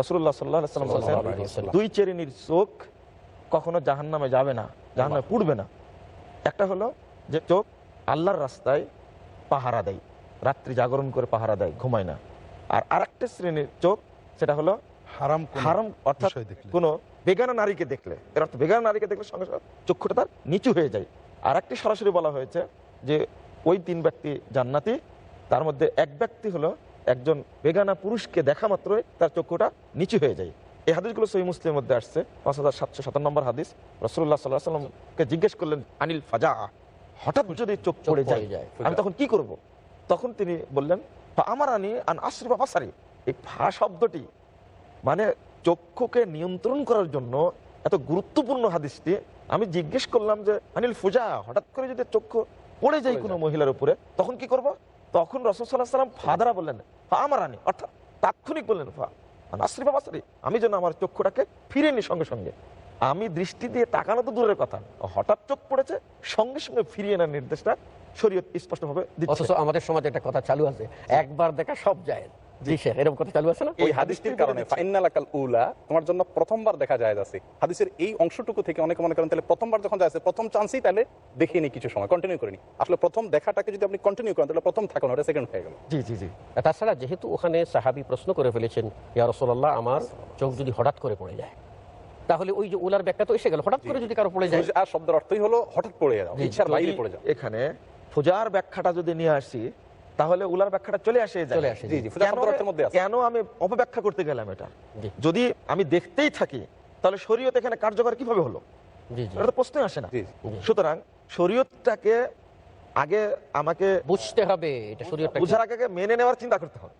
রসুল্লাহ সাল্লাম বলছেন সাল্লাল্লাহু আলাইহি ওয়াসাল্লাম। দুই চেরিনির চোখ কখনো জাহান নামে যাবে না জাহান নামে পুড়বে না। একটা হলো যে চোখ আল্লাহর রাস্তায় পাহারা দেয় রাত্রি জাগরণ করে পাহারা দেয় ঘুমায় না। আর আরেকটা শ্রেণির চোখ সেটা হলো হারাম কোনো হারাম অর্থাৎ কোনো বেগানা নারীকে দেখলে। এর অর্থ বেগানা নারীকে দেখলে সঙ্গে সঙ্গে চক্ষুটা তার নিচু হয়ে যায়। আর একটি সরাসরি বলা হয়েছে যে ওই তিন ব্যক্তি জান্নাতি তার মধ্যে এক ব্যক্তি হলো একজন বেগানা পুরুষকে দেখা মাত্রই তার চক্ষুটা নিচু হয়ে যায়। এই হাদিসগুলো সহি মুসলিমের মধ্যে আসছে। পাঁচ হাজার সাতশো সাতান্ন নম্বর হাদিস। রসুল্লাহ সাল্লাহ সাল্লামকে জিজ্ঞেস করলেন আনিল ফাজা হঠাৎ যদি চোখ পড়ে যায় আমি তখন কি করব? তখন তিনি বললেন আমার আনি আন আশ্রি বা বাসারি। এই ফা শব্দটি মানে চক্ষুকে নিয়ন্ত্রণ করার জন্য এত গুরুত্বপূর্ণ হাদিসটি আমি জিজ্ঞেস করলাম যে আনিল ফুজা হঠাৎ করে যদি চক্ষু পড়ে যায় কোনো মহিলার উপরে তখন কি করব? তখন রসদাল্লাহ সাল্লাম ফাদারা বললেন, ফা আমার অর্থাৎ তাৎক্ষণিক বললেন, ফা আশ্রি বা বাসারি আমি যেন আমার চক্ষুটাকে ফিরে নি সঙ্গে সঙ্গে। আমি দৃষ্টি দিয়ে তাকানো তো দূরের কথা, হঠাৎ চোখ পড়েছে, সঙ্গে সঙ্গে ফিরিয়ে নেওয়ার নির্দেশটা শরীয়ত স্পষ্টভাবে আমাদের সমাজে একটা কথা চালু আছে, একবার দেখা সব যায়। জি শেখ এরকম কথা চালু আছে না? ওই হাদিসটির কারণে ফাইনালাকাল উলা তোমার জন্য প্রথমবার দেখা যায় আছে হাদিসের এই অংশটুকু থেকে অনেকে মনে করেন তাহলে প্রথমবার যখন যায় প্রথম চান্সই তাহলে দেখিয়ে নি কিছু সময় কন্টিনিউ করিনি আসলে প্রথম দেখাটাকে যদি আপনি কন্টিনিউ করেন তাহলে প্রথম থাকুন ওটা সেকেন্ড হয়ে গেল। জি জি জি। তাছাড়া যেহেতু ওখানে সাহাবি প্রশ্ন করে ফেলেছেন ইয়া রসোল্লাহ আমার চোখ যদি হঠাৎ করে পড়ে যায় তাহলে ওই যে উলার ব্যাখ্যা তো এসে গেল হঠাৎ করে যদি কারও পড়ে যায়। আর শব্দের অর্থই হলো হঠাৎ পড়ে যাও ইচ্ছার বাইরে যদি পড়ে যাও এখানে ফুজার ব্যাখ্যাটা যদি নিয়ে আসি তাহলে উলার ব্যাখ্যাটা চলে আসে চলে কেন আমি অপব্যাখ্যা করতে গেলাম এটা? যদি আমি দেখতেই থাকি তাহলে শরীয়ত এখানে কার্যকর কীভাবে হলো? এটা তো প্রশ্নই আসে না। সুতরাং শরীয়তটাকে আগে আমাকে বুঝতে হবে এটা শরীয়তটা বুঝার আগে মেনে নেওয়ার চিন্তা করতে হবে।